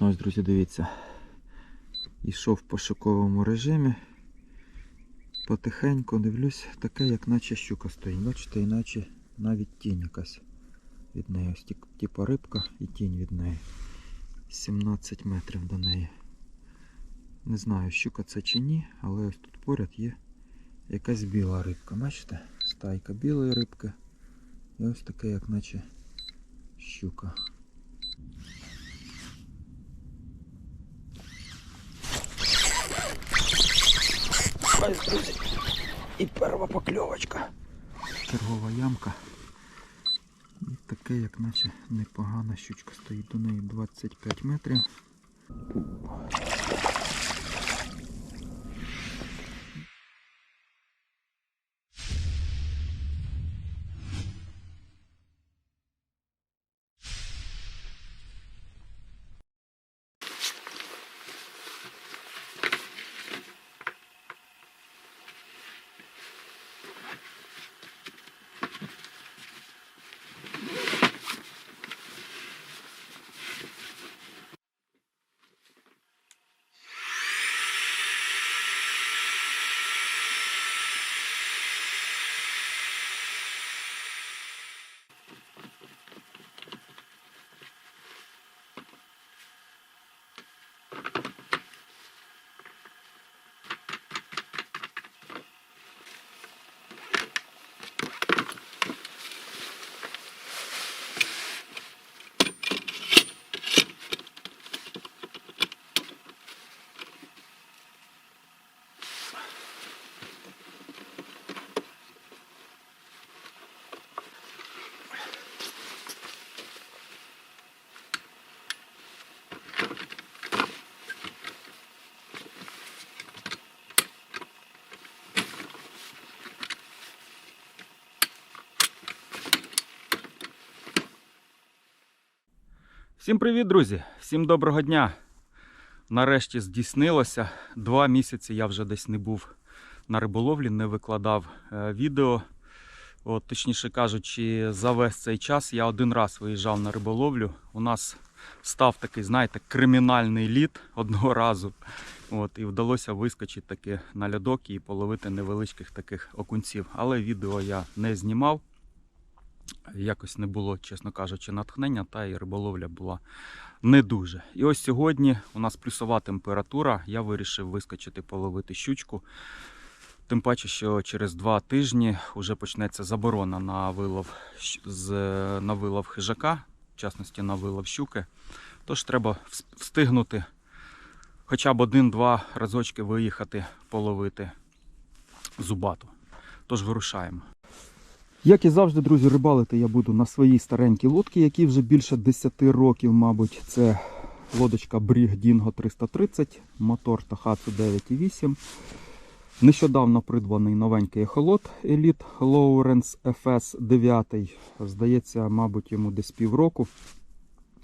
Ну, ось, друзі, дивіться. Ішов в пошуковому режимі. Потихеньку дивлюсь, таке, як наче щука стоїть. Бачите, іначе навіть тінь якась від неї. Ось типа рибка і тінь від неї. 17 метрів до неї. Не знаю, щука це чи ні, але ось тут поряд є якась біла рибка. Бачите? Стайка білої рибки. І ось таке, як наче щука. Ось, друзі, і перша покльовочка. Чергова ямка. І таке, як наче непогана щучка стоїть до неї 25 метрів. Всім привіт, друзі! Всім доброго дня! Нарешті здійснилося. Два місяці я вже десь не був на риболовлі, не викладав е, відео. От, точніше кажучи, за весь цей час я один раз виїжджав на риболовлю. У нас став такий, знаєте, кримінальний лід одного разу. От, і вдалося вискочити таки на льодок і половити невеличких таких окунців. Але відео я не знімав. Якось не було, чесно кажучи, натхнення, та і риболовля була не дуже. І ось сьогодні у нас плюсова температура. Я вирішив вискочити половити щучку. Тим паче, що через два тижні вже почнеться заборона на вилов, на вилов хижака, в частності на вилов щуки. Тож треба встигнути хоча б один-два разочки виїхати половити зубату. Тож вирушаємо. Як і завжди, друзі, рибалити я буду на своїй старенькій лодці, які вже більше 10 років, мабуть. Це лодочка Brig Dingo 330, мотор Tohatsu 9.8. Нещодавно придбаний новенький ехолот Elite Lawrence FS 9. Здається, мабуть, йому десь півроку.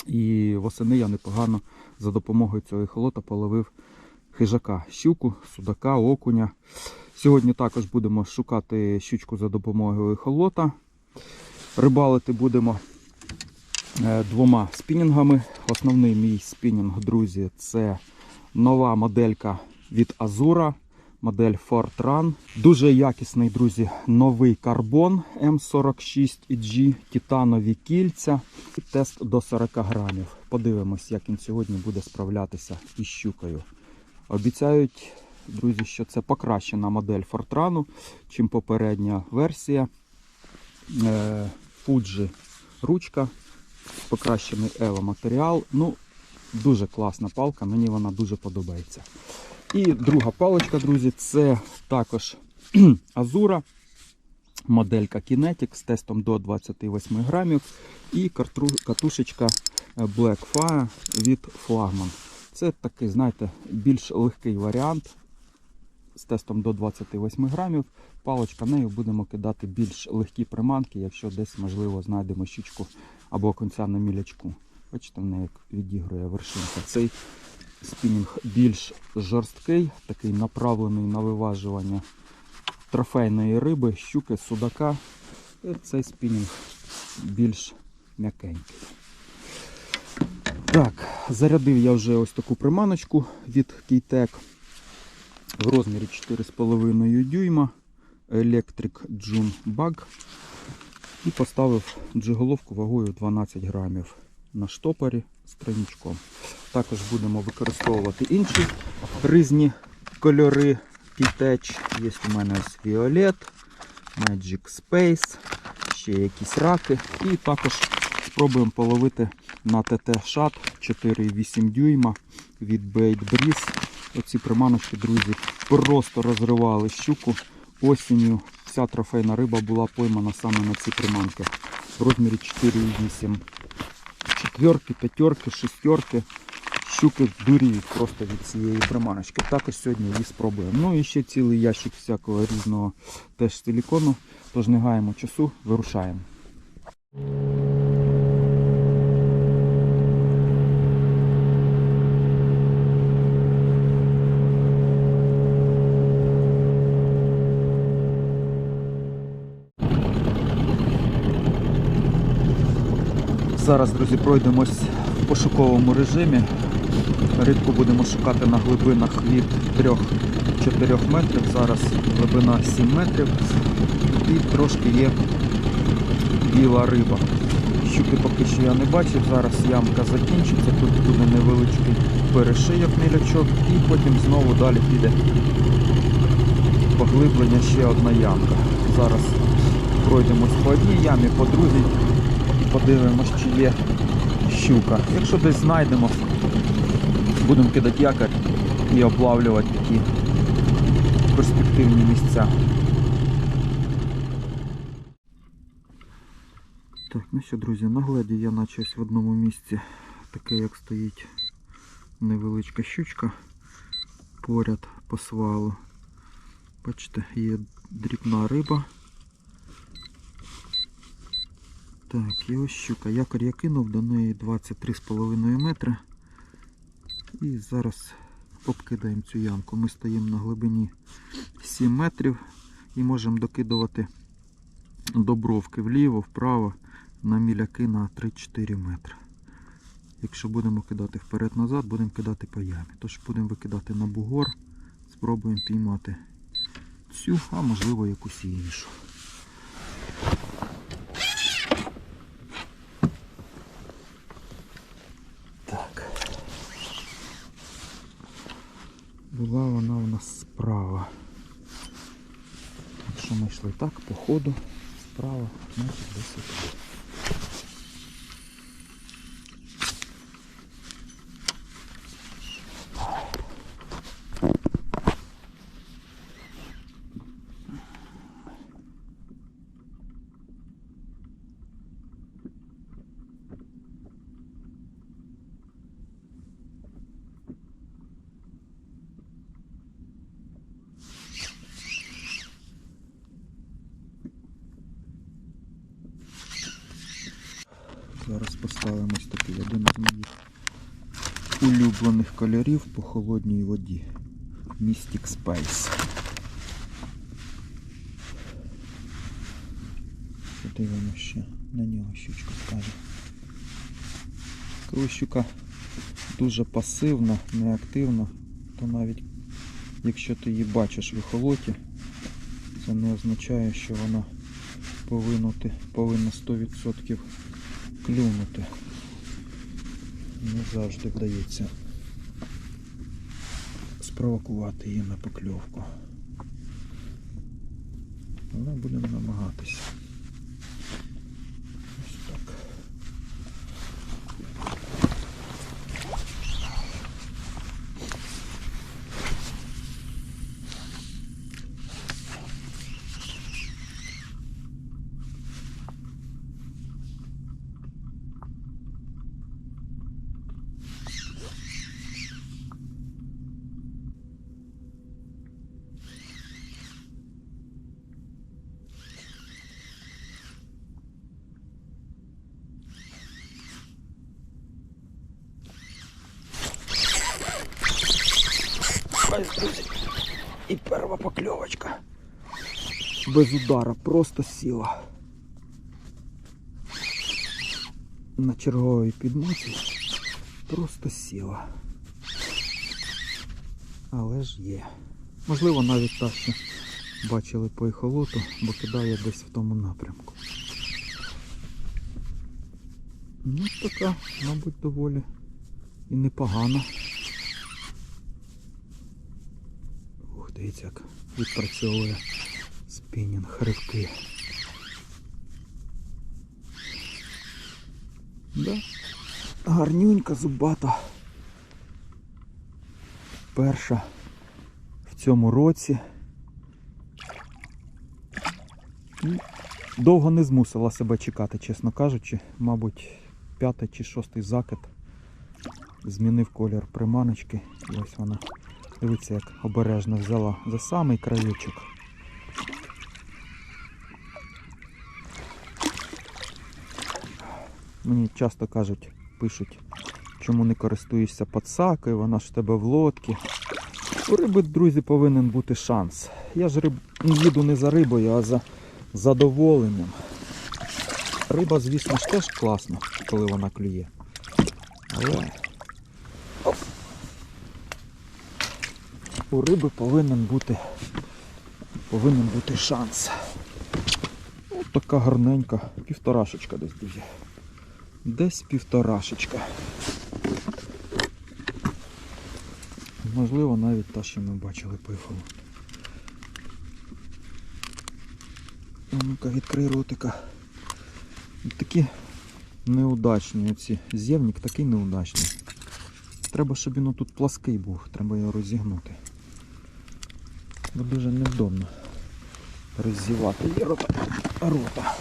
І восени я непогано за допомогою цього ехолота половив хижака, щуку, судака, окуня. Сьогодні також будемо шукати щучку за допомогою ехолота. Рибалити будемо е, двома спінінгами. Основний мій спінінг, друзі, це нова моделька від Azura, модель Fortran. Дуже якісний, друзі, новий карбон М46EG, титанові кільця. Тест до 40 грамів. Подивимось, як він сьогодні буде справлятися із щукою. Обіцяють, друзі, що це покращена модель Fortran, чим попередня версія. Е, Fuji ручка, покращений Evo матеріал. Ну, дуже класна палка, мені вона дуже подобається. І друга паличка, друзі, це також Azura, моделька Kinetic з тестом до 28 грамів. І катушечка е, Black Fire від Flagman. Це такий, знаєте, більш легкий варіант з тестом до 28 грамів. Паличка нею будемо кидати більш легкі приманки, якщо десь, можливо, знайдемо щучку або конця на мілячку. Бачите, в як відігрує вершинка. Цей спінінг більш жорсткий, такий направлений на виважування трофейної риби, щуки, судака. І цей спінінг більш м'якенький. Так, зарядив я вже ось таку приманочку від Кейтек в розмірі 4,5 дюйма Electric June Bug і поставив джиголовку вагою 12 грамів на штопорі з тройничком. Також будемо використовувати інші різні кольори Кейтеч. Є у мене Violet, Magic Space, ще якісь раки. І також спробуємо половити на ТТ шат 4,8 дюйма від Bait Breeze. Оці приманочки, друзі, просто розривали щуку. Осінню вся трофейна риба була поймана саме на ці приманки в розмірі 4,8. Четверки, п'ятерки, шестерки. Щуки дуріють просто від цієї приманочки. Також сьогодні її спробуємо. Ну і ще цілий ящик всякого різного теж силікону. Тож не гаємо часу, вирушаємо. Зараз, друзі, пройдемось в пошуковому режимі. Рибку будемо шукати на глибинах від 3-4 метрів. Зараз глибина 7 метрів. І трошки є біла риба. Щуки поки що я не бачив. Зараз ямка закінчиться. Тут буде невеличкий перешийок мілячок і потім знову далі піде поглиблення ще одна ямка. Зараз пройдемось по одній ямі, по другій подивимось, чи є щука. Якщо десь знайдемо, будемо кидати якорь і облавлювати такі перспективні місця. Так, ну що, друзі, на гледі я наче в одному місці таке, як стоїть невеличка щучка поряд по свалу. Бачите, є дрібна риба. Так, і ось щука. Якорь я кинув до неї 23,5 метри. І зараз обкидаємо цю ямку. Ми стоїмо на глибині 7 метрів і можемо докидувати до бровки вліво, вправо на міляки на 3-4 метри. Якщо будемо кидати вперед-назад, будемо кидати по ямі. Тож будемо викидати на бугор, спробуємо піймати цю, а можливо якусь іншу. Так. Була вона у нас справа. Якщо ми так, по ходу, справа, значить десь отак. Зараз поставимо ось такий один з моїх улюблених кольорів по холодній воді. Mystic Space. Подивимося ще на нього щучка скаже. Коли щука дуже пасивна, неактивна, то навіть якщо ти її бачиш в ехолоті, це не означає, що вона повинна 100% клюнути. Не завжди вдається спровокувати її на покльовку. Але будемо намагатися. Ось так. І перша покльовочка. Без удара, просто сіла. На черговій підмоці. просто сіла. Але ж є. Можливо, навіть та, що бачили по ехолоту, бо кидає десь в тому напрямку. Ну, така, мабуть, доволі і непогана. Ух, дивіться, як відпрацьовує спінінг ривки. Да? Гарнюнька зубата. Перша в цьому році. Довго не змусила себе чекати, чесно кажучи. Мабуть, п'ятий чи шостий закид змінив колір приманочки. І ось вона, дивіться, як обережно взяла за самий краєчок. Мені часто кажуть, пишуть, чому не користуєшся подсакою, вона ж в тебе в лодці. У риби, друзі, повинен бути шанс. Я ж риб... їду не за рибою, а за задоволенням. Риба, звісно ж, теж класно, коли вона клює. Але у риби повинен бути повинен бути шанс. Ось така гарненька, півторашечка десь, друзі. Десь півторашечка. Можливо, навіть та, що ми бачили по Ну-ка, відкрий ротика. Такі неудачні оці. Зєвник такий неудачний. Треба, щоб він тут плаский був, треба його розігнути. Бо дуже невдобно роззівати її рота.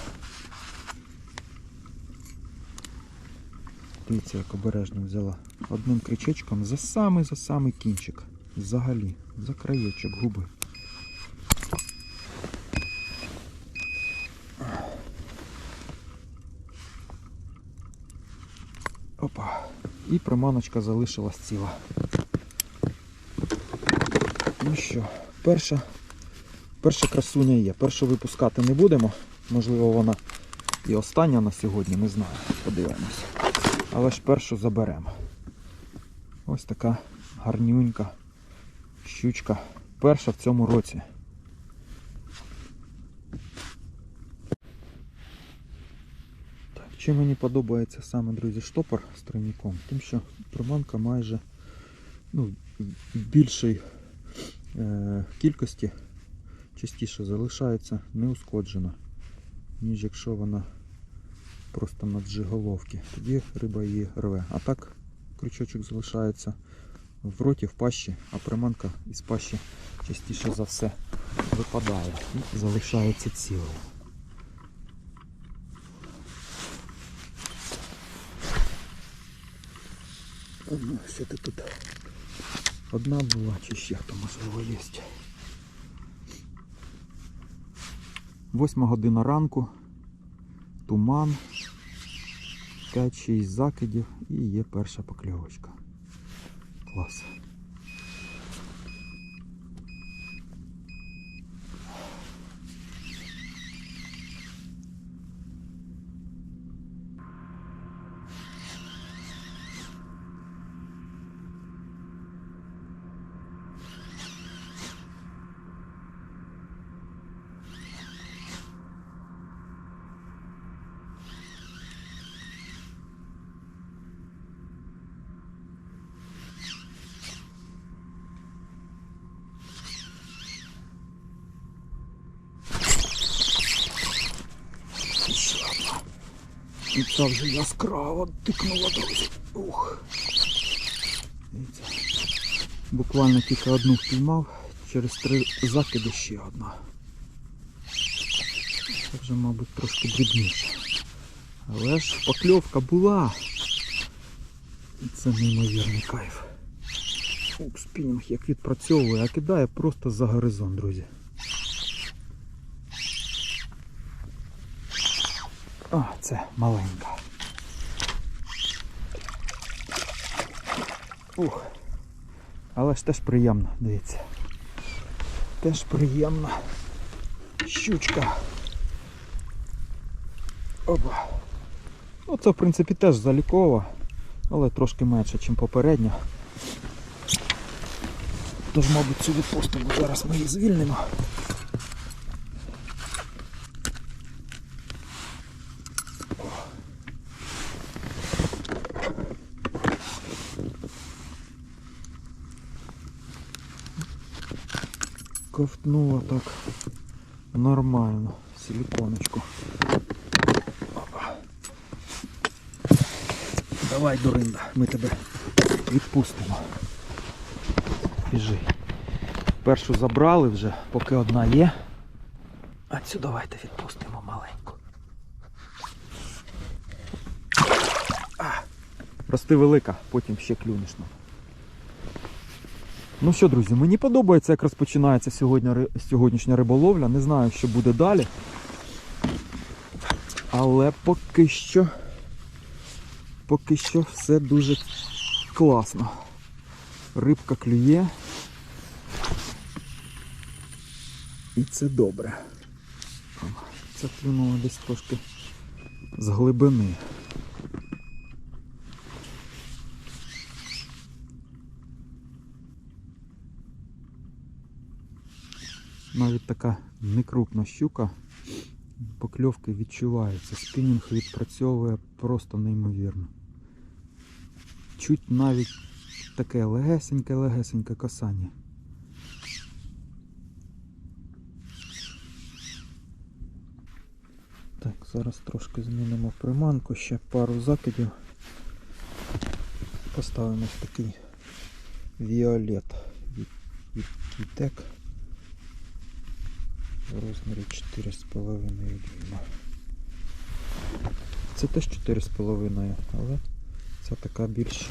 Дивіться, як обережно взяла. Одним крючечком за самий за самий кінчик. Взагалі, за краєчок губи. Опа. І приманочка залишилась ціла. Ну що, перша, перша красуня є. Першу випускати не будемо. Можливо, вона і остання на сьогодні, не знаю. Подивимось. Але ж першу заберемо. Ось така гарнюнька щучка. Перша в цьому році. Чим мені подобається саме, друзі, штопор з тройником? Тим, що приманка майже ну, е, кількості частіше залишається неушкоджена, ніж якщо вона просто на джиголовки. Тоді риба її рве. А так крючочок залишається в роті, в пащі, а приманка із пащі частіше за все випадає і залишається цілою. Ну, що ти тут? Одна була чи ще хто можливо є. Восьма година ранку, туман, 5-6 закидів і є перша покльовочка. Клас. І це вже яскраво тикнула, друзі. Ух. Буквально тільки одну впіймав, через три закиди ще одна. Це вже, мабуть, трошки дрібніше. Але ж покльовка була. І це неймовірний кайф. Ух, спінінг як відпрацьовує, а кидає просто за горизонт, друзі. А, це маленька. Ух. Але ж теж приємно, дивіться. Теж приємно. Щучка. Опа. Ну це в принципі теж залікова. але трошки менше, ніж попередня. Тож, мабуть, цю відпустимо. Зараз ми її звільнимо. Ковтнула так нормально. Силиконочку. Давай, Доринда, ми тебе відпустимо. Біжи. Першу забрали вже, поки одна є. А цю давайте відпустимо маленьку. А, Рости велика, потім ще клюнеш нам. Ну що, друзі, мені подобається, як розпочинається сьогодні, сьогоднішня риболовля. Не знаю, що буде далі. Але поки що. Поки що все дуже класно. Рибка клює. І це добре. Це клюнуло десь трошки з глибини. Навіть така некрупна щука, покльовки відчуваються. Спінінг відпрацьовує просто неймовірно. Чуть навіть таке легесеньке-легесеньке касання. Так, зараз трошки змінимо приманку, ще пару закидів. Поставимо ось такий віолет від, від в розмірі 4,5 дюйма. Це теж 4,5, але це така більш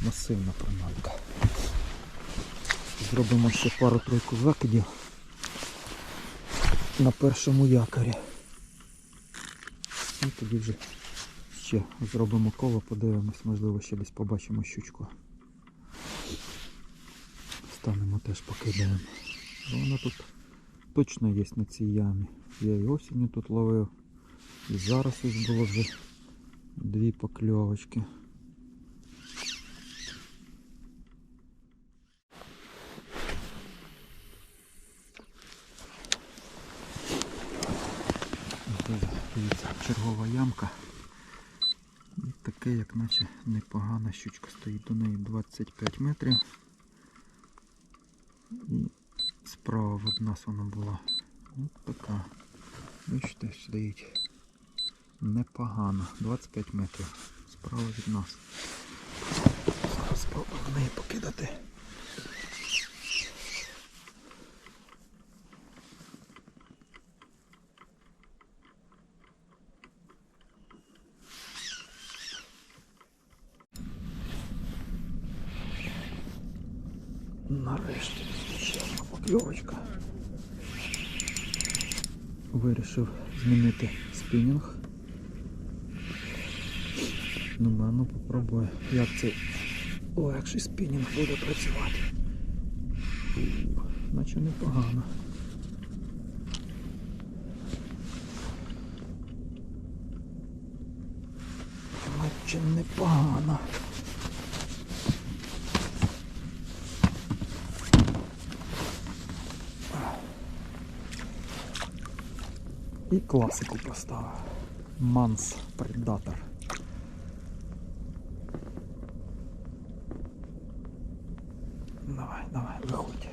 масивна приманка. Зробимо ще пару-тройку закидів на першому якорі. І тоді вже ще зробимо коло, подивимось, можливо, ще десь побачимо щучку. Станемо теж покидаємо. Вона тут точно є на цій ямі. Я і осінню тут ловив. І зараз ось було вже дві покльовочки. Дивіться, чергова ямка. Таке, як наче непогана щучка стоїть до неї 25 метрів. І справа від нас вона була. От така. Бачите, стоїть непогано. 25 метрів. Справа від нас. Зараз спробуємо неї покидати. Нарешті ще одна покльовочка. Вирішив спінінг. Ну, а ну попробую, як цей легший спінінг буде працювати. Наче непогано. Наче непогано. І класику поставив. Манс Предатор. Давай, давай, виходь.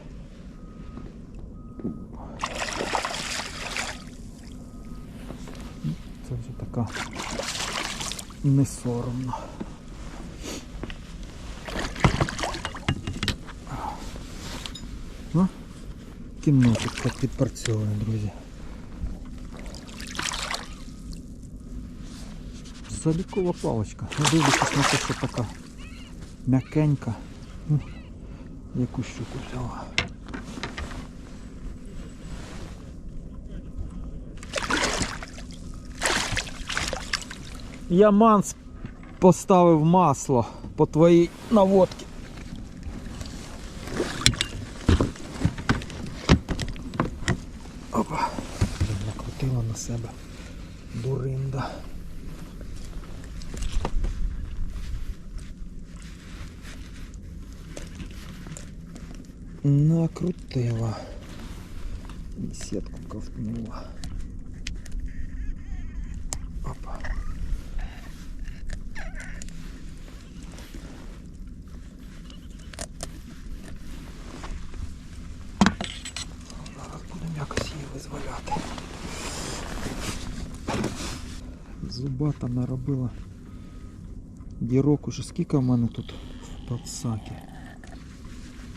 Це вже така не соромно. Ну, кіннотик так підпрацьовує, друзі. Залікова паличка. Не на те, що така м'якенька. Яку щуку взяла. Манс поставив масло по твоїй наводці. Опа. Блін, Накрутила на себе дуринда. накрутила. І сітку ковтнула. Опа. Зараз будемо якось її визволяти. Зубата наробила дірок уже скільки в мене тут в подсакі.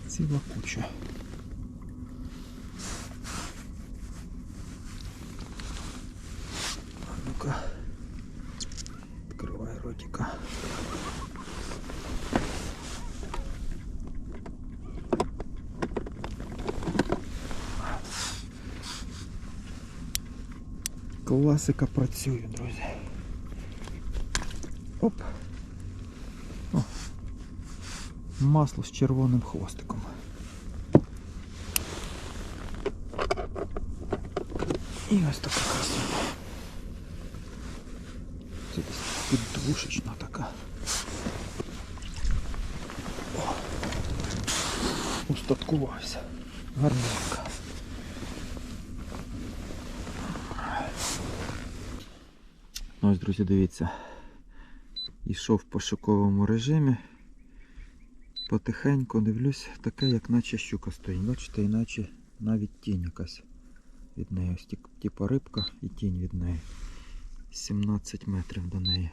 Ціла куча. А ну-ка. Открывай ротика. Класика працює, друзі. Оп. О. Масло з червоним хвостиком. І ось така красота. Це десь піддушечна така. О. Устаткувався. Гарненько. Ось, друзі, дивіться. Йшов в пошуковому режимі. Потихеньку дивлюсь, таке, як наче щука стоїть. Бачите, іначе навіть тінь якась від неї. Ось типа рибка і тінь від неї. 17 метрів до неї.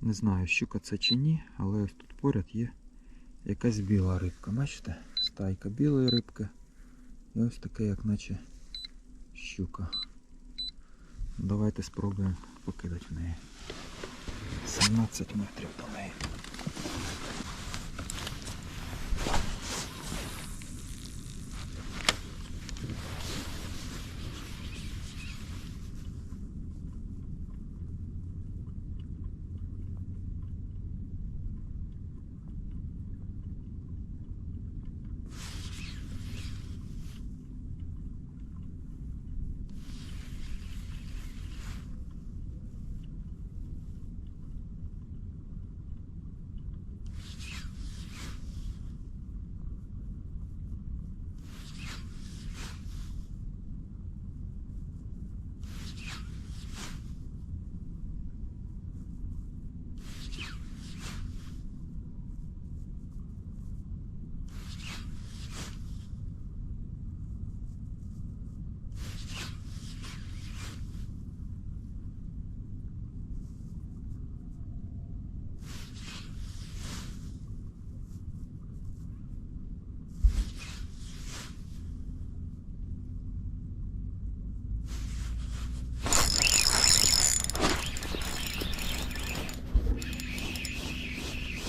Не знаю, щука це чи ні, але ось тут поряд є якась біла рибка. Бачите? Стайка білої рибки. І ось таке, як наче щука. Давайте спробуємо покидати в неї. 17 метрів до неї.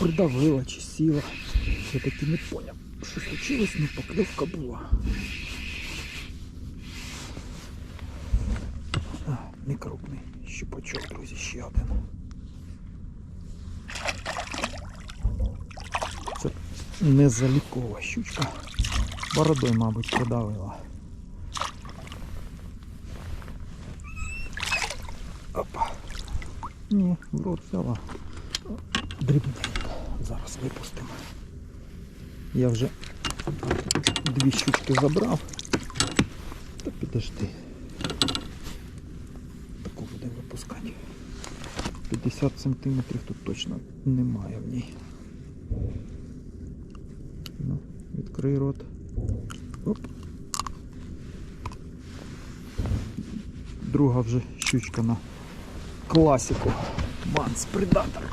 Придавила чи сіла. Я таки не поняв, що случилось, ну покльовка була. А, не крупний щупачок, друзі, ще один. Це незалікова щучка. Бородою, мабуть, придавила. Опа. Ні, в рот взяла Я вже дві щучки забрав. Та підожди. Таку будемо випускати. 50 сантиметрів тут точно немає в ній. Ну, відкрий рот. Оп. Друга вже щучка на класику. Манс Предатор.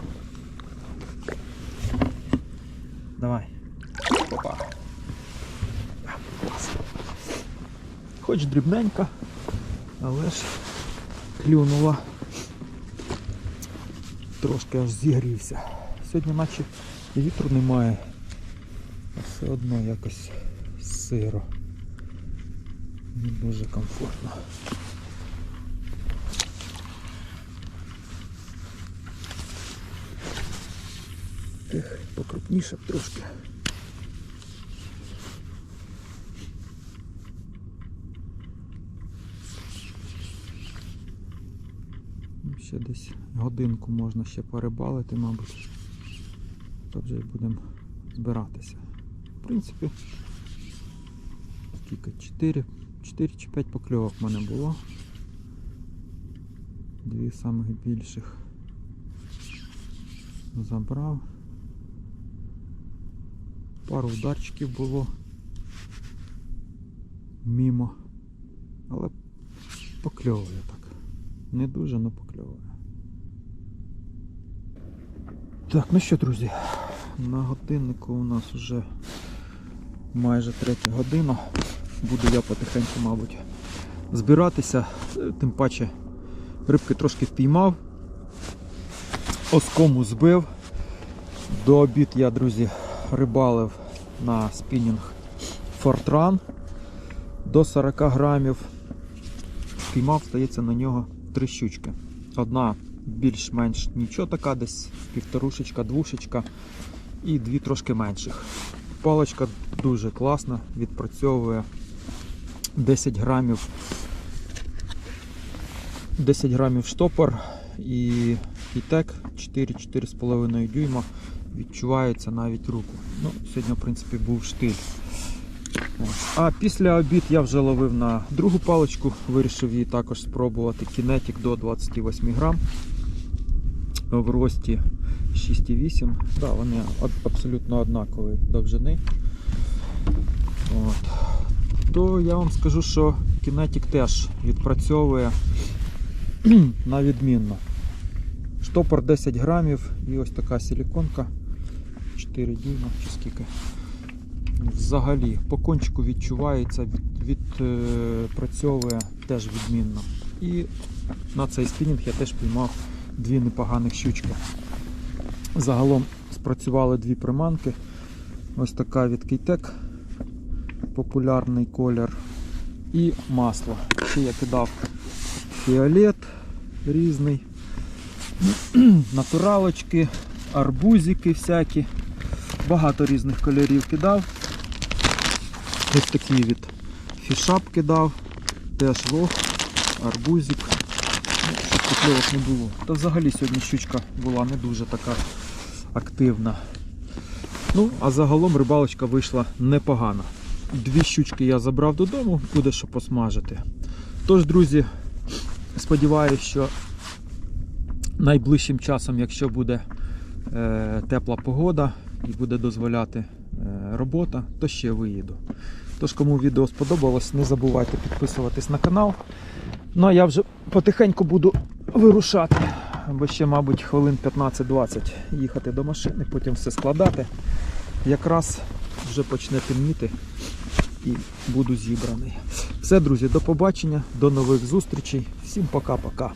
Давай. Опа. Клас. Хоч дрібненька, але ж клюнула. Трошки аж зігрівся. Сьогодні наче вітру немає, а все одно якось сиро. Не дуже комфортно. Ех, покрупніше трошки. Ще десь годинку можна ще порибалити, мабуть. То вже будемо збиратися. В принципі, скільки? 4, 4 чи 5 покльовок в мене було. Дві самих більших забрав. Пару ударчиків було мімо. Але покльовує так. Не дуже, але покльовує. Так, ну що, друзі, на годиннику у нас вже майже третя година. Буду я потихеньку, мабуть, збиратися. Е, Тим паче рибки трошки впіймав, оскому збив. До обід я, друзі, рибалив на спінінг Fortran до 40 грамів. Впіймав, здається, на нього три щучки. Одна більш-менш нічого така, десь півторушечка, двушечка і дві трошки менших. Паличка дуже класна, відпрацьовує 10 грамів 10 грамів штопор і хітек 4-4,5 дюйма відчувається навіть руку. Ну, Сьогодні, в принципі, був штиль. А після обід я вже ловив на другу паличку, вирішив її також спробувати. Кінетик до 28 грам в рості 6,8. Да, вони абсолютно однакові довжини. От. То я вам скажу, що кінетик теж відпрацьовує на відмінно. Штопор 10 грамів і ось така силіконка 4 дюйма чи скільки. Взагалі, по кончику відчувається, від, відпрацьовує теж відмінно. І на цей спінінг я теж піймав дві непоганих щучки. Загалом спрацювали дві приманки. Ось така від Кейтек, популярний колір. І масло. Ще я кидав фіолет різний, натуралочки, арбузики всякі. Багато різних кольорів кидав. Ось такий від фішап кидав, теж лох, арбузик. Ну, щоб покльовок не було. Та взагалі сьогодні щучка була не дуже така активна. Ну, а загалом рибалочка вийшла непогана. Дві щучки я забрав додому, буде що посмажити. Тож, друзі, сподіваюся, що найближчим часом, якщо буде е, тепла погода і буде дозволяти робота, то ще виїду. Тож, кому відео сподобалось, не забувайте підписуватись на канал. Ну а я вже потихеньку буду вирушати, бо ще, мабуть, хвилин 15-20 їхати до машини, потім все складати. Якраз вже почне темніти і буду зібраний. Все, друзі, до побачення, до нових зустрічей. Всім пока-пока.